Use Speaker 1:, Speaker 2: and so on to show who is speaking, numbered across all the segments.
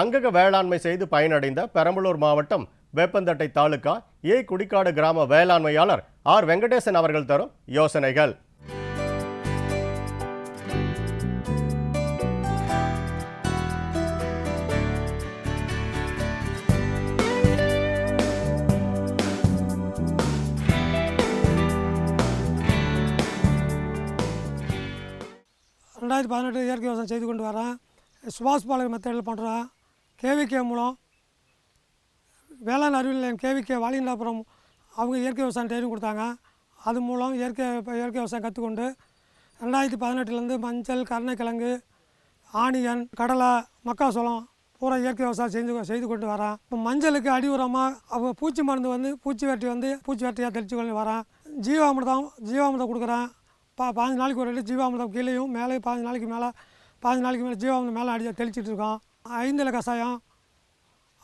Speaker 1: அங்கக வேளாண்மை செய்து பயனடைந்த பெரம்பலூர் மாவட்டம் வேப்பந்தட்டை தாலுகா ஏ. குடிக்காடு கிராம வேளாண்மையாளர் ஆர். வெங்கடேசன் அவர்கள் தரும் யோசனைகள்.
Speaker 2: ரெண்டாயிரத்தி பதினெட்டு இயற்கை விவசாயம் செய்து கொண்டு வரேன். சுபாஷ் பாலகர் மெத்தடில் பண்ணுறேன் கேவிகே மூலம். வேளாண் அறிவியல் நிலையம் கேவிகே வாலிங்கலாபுரம் அவங்க இயற்கை விவசாயம் ட்ரைனிங் கொடுத்தாங்க. அது மூலம் இயற்கை இப்போ இயற்கை விவசாயம் கற்றுக்கொண்டு ரெண்டாயிரத்தி பதினெட்டுலேருந்து மஞ்சள் கருணைக்கிழங்கு ஆனியன் கடலை மக்காசோளம் பூரா இயற்கை விவசாயம் செஞ்சு செய்து கொண்டு வரேன். இப்போ மஞ்சளுக்கு அடி உரமாக அப்போ பூச்சி மருந்து வந்து பூச்சி வெட்டி வந்து பூச்சி வெட்டியாக தெளித்து கொண்டு வரேன். ஜீவாமிர்தம் ஜீவாமிர்தம் கொடுக்குறேன். பா பாஞ்சு நாளைக்கு ஒரு வாட்டி ஜீவாமிர்தம் கீழேயும் மேலே பாஞ்சு நாளைக்கு மேலே பாஞ்சு நாளைக்கு மேலே ஜீவாமிர்தம் மேலே அடியாக தெளிச்சிட்ருக்கோம் இருக்கோம் ஐந்து இலை கஷாயம்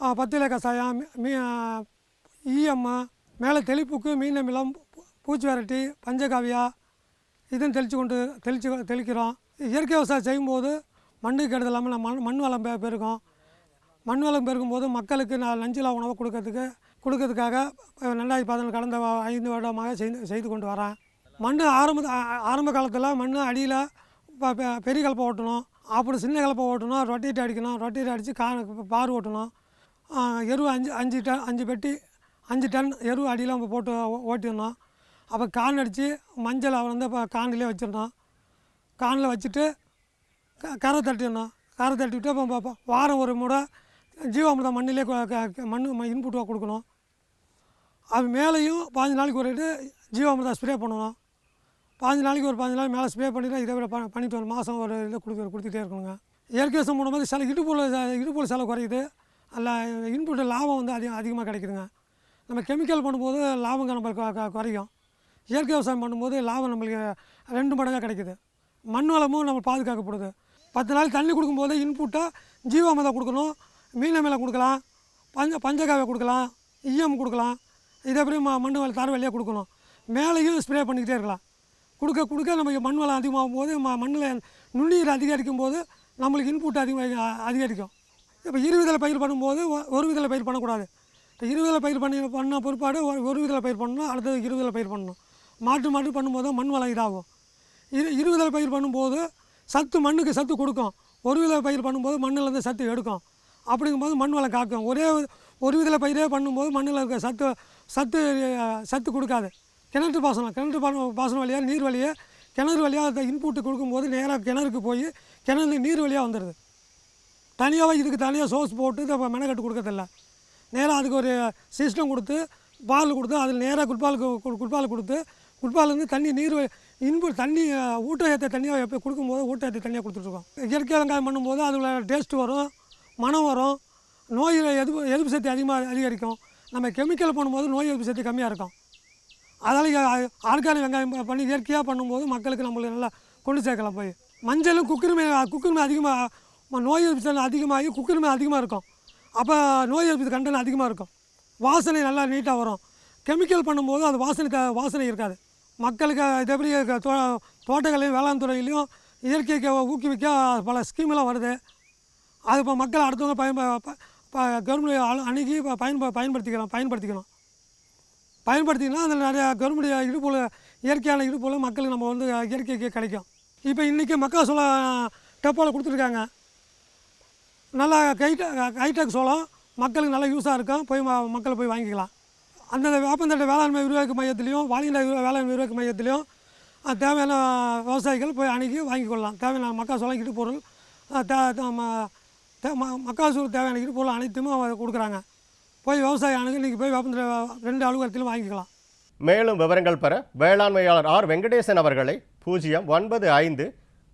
Speaker 2: ஆ, பத்து இலை கஷாயம் மீ ஈஎம்மு மேலே தெளிப்புக்கு மீன் அமிலம் பூச்சி விரட்டி பஞ்சகாவியா இதுவும் தெளித்து கொண்டு தெளித்து தெளிக்கிறோம். இயற்கை விவசாயம் செய்யும்போது மண்ணுக்கு கெடுதல் இல்லாமல் நம்ம மண் மண் வளம் பெருக்கும் மண் வளம் பெருக்கும்போது மக்களுக்கு நான் நஞ்சிலா உணவு கொடுக்கறதுக்கு கொடுக்கறதுக்காக ரெண்டாயிரத்தி பதினெட்டு கடந்த ஐந்து வருடமாக செய்து செய்து கொண்டு வரேன். மண் ஆரம்ப ஆரம்ப காலத்தில் மண் அடியில் பெ- பெரிய கலப்பை ஓட்டணும். அப்புறம் சின்ன கலப்பை ஓட்டணும் ரொட்டேட் அடிக்கணும். ரொட்டேட் அடித்து கா பார் ஓட்டணும். எருவு எரு அஞ்சு அஞ்சு டன் அஞ்சு பெட்டி அஞ்சு டன் எரு அடியெலாம் நம்ம போட்டு ஓட்டிடணும். அப்போ கான் அடித்து மஞ்சள் மஞ்சளை வந்து இப்போ காண்டிலே வச்சிடணும். கானில் வச்சுட்டு க- கரை தட்டிடணும். கரை தட்டிவிட்டு அப்போ வாரம் ஒரு முறை ஜீவாமிர்தம் மண்ணிலே க- மண் இன்புட்டாக கொடுக்கணும். அது மேலேயும் பாஞ்சு நாளைக்கு ஒரு இது ஜீவாமிர்தம் ஸ்ப்ரே பண்ணணும். பாஞ்சு நாளைக்கு ஒரு பாஞ்சு நாள் மேலே ஸ்ப்ரே பண்ணிட்டு இதை விட ப- பண்ணிட்டு ஒரு மாதம் ஒரு இதை கொடுத்து கொடுத்துட்டே இருக்கணுங்க. இயற்கை விவசாயம் பண்ணும்போது சில இடுப்புல இடுப்புல செலவு குறையுது. அல்ல இன்புட் லாபம் வந்து அதிகம் அதிகமாக கிடைக்குதுங்க. நம்ம கெமிக்கல் பண்ணும்போது லாபம் நம்மளுக்கு குறையும். இயற்கை விவசாயம் பண்ணும்போது லாபம் நம்மளுக்கு ரெண்டு மடங்காக கிடைக்குது. மண் வளமும் நம்ம பாதுகாக்கப்படுது. பத்து நாள் தண்ணி கொடுக்கும்போது இன்புட்டாக ஜீவாமதம் கொடுக்கணும். மீன மேலே கொடுக்கலாம். பஞ்ச பஞ்சகாவை கொடுக்கலாம். ஈயம் கொடுக்கலாம். இதே மாதிரி ம மண் வளம் தர வழியாக கொடுக்கணும். மேலேயும் ஸ்ப்ரே பண்ணிக்கிட்டே இருக்கலாம். கொடுக்க கொடுக்க நமக்கு மண் வளம் அதிகமாகும் போது ம மண்ணில் நுண்ணீர் அதிகரிக்கும் போது நம்மளுக்கு இன்புட் அதிகமாக அதிகரிக்கும். இப்போ இருவிதலை பயிர் பண்ணும்போது ஒரு விதலை பயிர் பண்ணக்கூடாது. இப்போ இருவிதலை பயிர் பண்ணி பண்ண பிற்பாடு ஒரு விதலை பயிர் பண்ணணும் அடுத்தது இருவிதலை பயிர் பண்ணணும். மாட்டு மாட்டு பண்ணும்போது மண் வளம் இதாகும். இரு இருவிதலை பயிர் பண்ணும்போது சத்து மண்ணுக்கு சத்து கொடுக்கும். ஒரு விதலை பயிர் பண்ணும்போது மண்ணில் இருந்து சத்து எடுக்கும். அப்படிங்கும்போது மண் வளம் காக்கும். ஒரே ஒரு- விதலை பயிரே பண்ணும்போது மண்ணில் இருக்க சத்து சத்து சத்து கொடுக்காது. கிணற்று பாசனம் கிணற்று பாசனம் பாசனம் வழியாக நீர் வழியாக கிணறு வழியாக அந்த இன்புட்டு கொடுக்கும்போது நேராக கிணறுக்கு போய் கிணறு நீர் வழியாக வந்துடுது தனியாக இதுக்கு தனியாக சோர்ஸ் போட்டு இதை மெனக்கட்டு கொடுக்கறதில்ல. நேராக அதுக்கு ஒரு சிஸ்டம் கொடுத்து பால் கொடுத்து அதில் நேராக குட்பாலுக்கு குட்பால் கொடுத்து குட்பாலேருந்து தண்ணி நீர் இன்பு தண்ணி ஊட்ட ஊட்டச்சத்தை தண்ணியாக எப்போ கொடுக்கும்போது ஊட்டச்சத்தை தண்ணியாக கொடுத்துட்ருக்கோம். இயற்கை வெங்காயம் பண்ணும்போது அதில் டேஸ்ட் வரும் மனம் வரும் நோய் எதிர்ப்பு எதிர்ப்பு சக்தி அதிகமாக அதிகரிக்கும். நம்ம கெமிக்கல் பண்ணும்போது நோய் எதிர்ப்பு சக்தி கம்மியாக இருக்கும். அதால் ஆர்கானிக் வெங்காயம் பண்ணி இயற்கையாக பண்ணும்போது மக்களுக்கு நம்மளுக்கு நல்லா கொண்டு சேர்க்கலாம் போய். மஞ்சளும் குக்கிருமே குக்கிருமே அதிகமாக நோய் எதிர்ப்பு அதிகமாகி குக்கிருமே அதிகமாக இருக்கும். அப்போ நோய் எதிர்ப்பு கண்டனம் அதிகமாக இருக்கும். வாசனை நல்லா நீட்டாக வரும். கெமிக்கல் பண்ணும்போது அது வாசனை த வாசனை இருக்காது. மக்களுக்கு இது எப்படி தோ தோட்டக்கலையும் வேளாண் துறையிலையும் இயற்கைக்கு ஊக்குவிக்க பல ஸ்கீம்லாம் வருது. அது இப்போ மக்கள் அடுத்தவங்க பயன்ப கவர்மெண்ட் அணுகி பயன்ப பயன்படுத்திக்கலாம் பயன்படுத்திக்கணும் பயன்படுத்திங்கன்னா அதில் நிறையா கவர்மெண்ட் இடுப்புல இயற்கையான இடுப்புல மக்களுக்கு நம்ம வந்து இயற்கைக்கு கிடைக்கும். இப்போ இன்றைக்கி மக்காசோளம் டெப்போவில் கொடுத்துருக்காங்க. நல்லா கைட்ட ஹைடெக் சோளம் மக்களுக்கு நல்லா யூஸாக இருக்கும். போய் மக்களை போய் வாங்கிக்கலாம். அந்தந்த வேப்பந்தட்டை வேளாண்மை விரிவாக்க மையத்துலேயும் வாலிண்டா வேளாண்மை விரிவாக்க மையத்துலேயும் தேவையான விவசாயிகள் போய் அணுகி வாங்கி கொள்ளலாம். தேவையான மக்காசோளம் இடுப்பொருள் அஹ், தே தே- ம- தேவையான இடுப்பொருள் அனைத்துமே கொடுக்குறாங்க. போய் விவசாயம் ஆனது நீங்கள் போய் வேப்பந்தட்டை ரெண்டு அலுவலகத்திலும் வாங்கிக்கலாம்.
Speaker 1: மேலும் விவரங்கள் பெற வேளாண்மையாளர் ஆர் வெங்கடேசன் அவர்களை பூஜ்ஜியம் ஒன்பது ஐந்து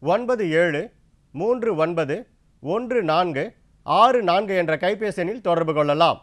Speaker 1: ஒன்பது ஏழு மூன்று ஒன்பது ஒன்று நான்கு ஆறு நான்கு என்ற கைபேசி எண்ணில் தொடர்பு கொள்ளலாம்.